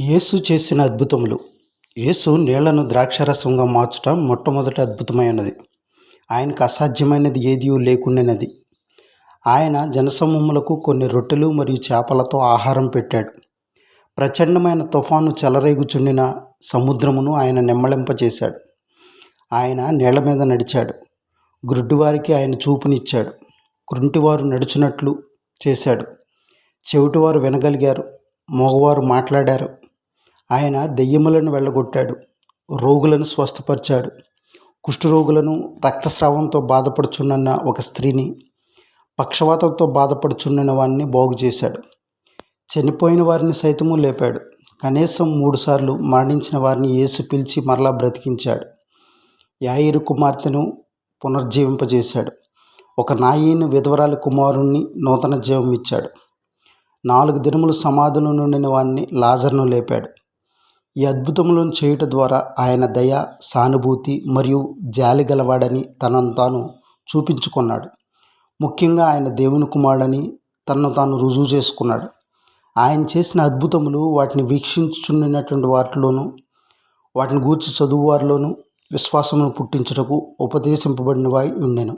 యేసు చేసిన అద్భుతములు. యేసు నీళ్ళను ద్రాక్షరసంగా మార్చడం మొట్టమొదటి అద్భుతమైనది. ఆయనకు అసాధ్యమైనది ఏదీ లేకుండానది. ఆయన జనసమూహములకు కొన్ని రొట్టెలు మరియు చేపలతో ఆహారం పెట్టాడు. ప్రచండమైన తుఫాను చెలరేగుచుండిన సముద్రమును ఆయన నెమ్మళింపచేశాడు ఆయన నీళ్ళ మీద నడిచాడు. గ్రుడ్డివారికి ఆయన చూపునిచ్చాడు. కృంటివారు నడుచున్నట్లు చేశాడు. చెవిటివారు వినగలిగారు. మగవారు మాట్లాడారు. ఆయన దెయ్యములను వెళ్ళగొట్టాడు రోగులను స్వస్థపరిచాడు. కుష్ఠరోగులను రక్తస్రావంతో బాధపడుచున్న ఒక స్త్రీని పక్షవాతంతో బాధపడుచున్న వారిని బాగు చేశాడు. చనిపోయిన వారిని సైతము లేపాడు. కనీసం మూడుసార్లు మరణించిన వారిని యేసు పిలిచి మరలా బ్రతికించాడు. యాయిరు కుమార్తెను పునర్జీవింపజేశాడు. ఒక నాయీని విధవరాలి కుమారుణ్ణి నూతన జీవం ఇచ్చాడు నాలుగు దినములు సమాధులు నుండిన వారిని లాజర్ను లేపాడు. ఈ అద్భుతములను చేయుట ద్వారా ఆయన దయ సానుభూతి మరియు జాలి గలవాడని తనను తాను చూపించుకున్నాడు. ముఖ్యంగా ఆయన దేవుని కుమారుడని తనను తాను రుజువు చేసుకున్నాడు. ఆయన చేసిన అద్భుతములు వాటిని వీక్షించున్నటువంటి వాటిలోనూ వాటిని గూర్చి చదువు వారిలోనూ విశ్వాసమును పుట్టించుటకు ఉపదేశింపబడినవై ఉండెను.